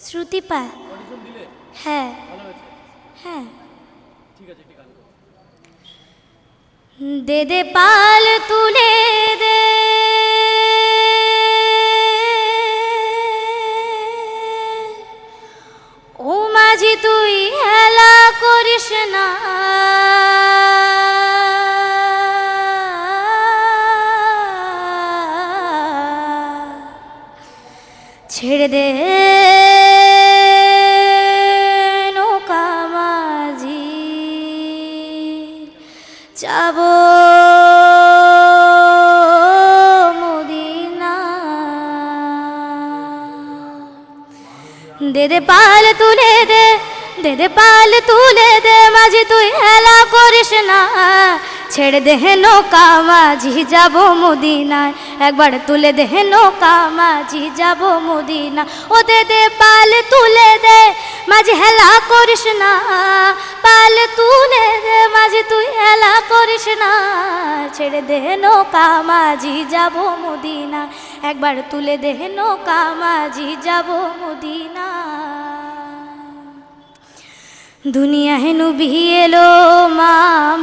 শ্রুতি হ্যাঁ। হ্যাঁ। দে দে পাল তুলে দে। ও মাঝি তুই হেলা করিস না। ছেড়ে দে। দে দে পাল তুলে দে দে দে পাল তুলে দে, মাঝি তুই হেলা করিস না। ছেড়ে দেহ নৌকা, মাঝি যাব মদিনায়। একবার তুলে দেহ নৌকা, মাঝি যাব মদিনা ও দে দে পাল তুলে দে, মাঝি হেলা করিস না। পাল তুলে দে মাঝি, তুই এলা করিস না। ছেড়ে দে নৌকা, মাঝি, যাব মদিনা। একবার তুলে দে নৌকা, মাঝি, যাব মদিনা। দুনিয়া হেনু এলো মা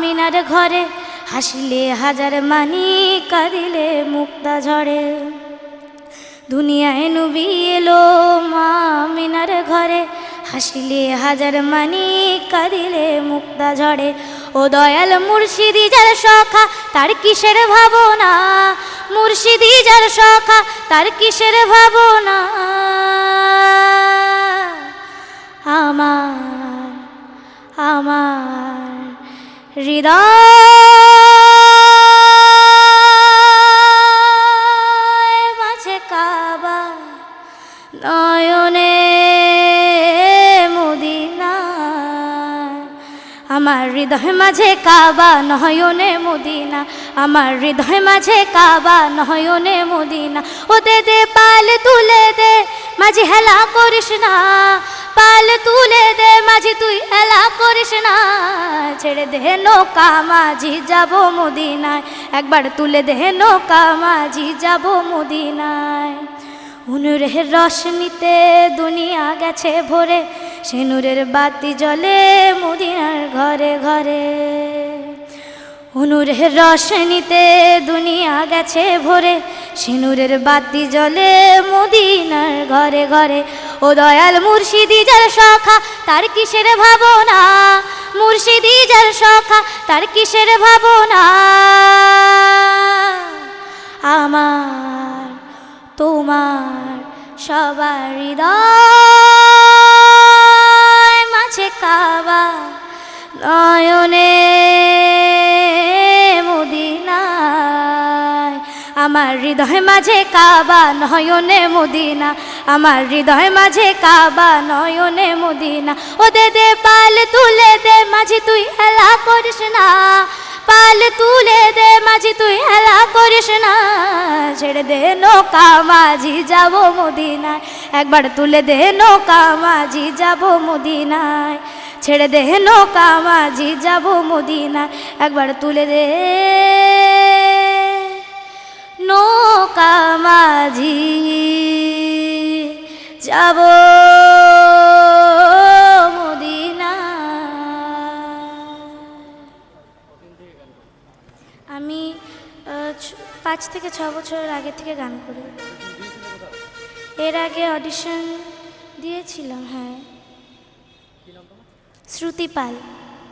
মিনার ঘরে, হাসিলে হাজার মানি, কাঁদিলে মুক্তা ঝরে দুনিয়া হেনু এলো মা মিনার ঘরে হাসিলে হাজার মানি, কাঁদিলে মুক্তা ঝরে ও দয়াল মুর্শিদি যার সখা, তার কিসের ভাবনা? মুর্শিদি যার সখা, তার কিসের ভাবনা? আমার আমার হৃদয়। আমার হৃদয় মাঝে কাবা নয়নে মদিনা, আমার হৃদয় মাঝে কাবা নয়নে মদিনা। ও দে দে, পাল তুলে দে, মাঝে হেলা করিস না। পাল তুলে দে, মাঝি তুই হেলা করিস না। ছেড়ে দে নৌকা, মাঝি যাব মদিনায়। একবার তুলে দে নৌকা, মাঝি যাব মদিনায়। উনুরের রশ্মিতে দুনিয়া গেছে ভরে সে নূরের বাতি জ্বলে মদিনার ঘরে ঘরে। অনুরের রশ্মিতে দুনিয়া গেছে ভরে সিনুরের বাতি জ্বলে মদিনার ঘরে ঘরে। ও দয়াল মুর্শিদি যার সখা, তার কিসের ভাবনা? মুর্শিদি যার সখা, তার কিসের ভাবনা? আমার তোমার সবার হৃদয় মাঝে কাবা নয়নে আমার হৃদয় মাঝে কাবা নয়নে মদিনা। আমার হৃদয় মাঝে কাবা নয়নে মদিনা। ও দে দে পাল তুলে দে, মাঝি তুই হেলা করিস না। পাল তুলে দে মাঝি, তুই হেলা করিস না। ছেড়ে দে নৌকা, মাঝি, যাব মদিনায়। একবার তুলে দে নৌকা, মাঝি, যাব মদিনায়। ছেড়ে দে নৌকা, মাঝি, যাব মদিনায়। একবার তুলে দে নৌকা, মাঝি, যাব পাঁচ থেকে ছ বছরের আগে থেকে গান করি। এর আগে অডিশন দিয়েছিলাম হ্যাঁ। শ্রুতি পাল।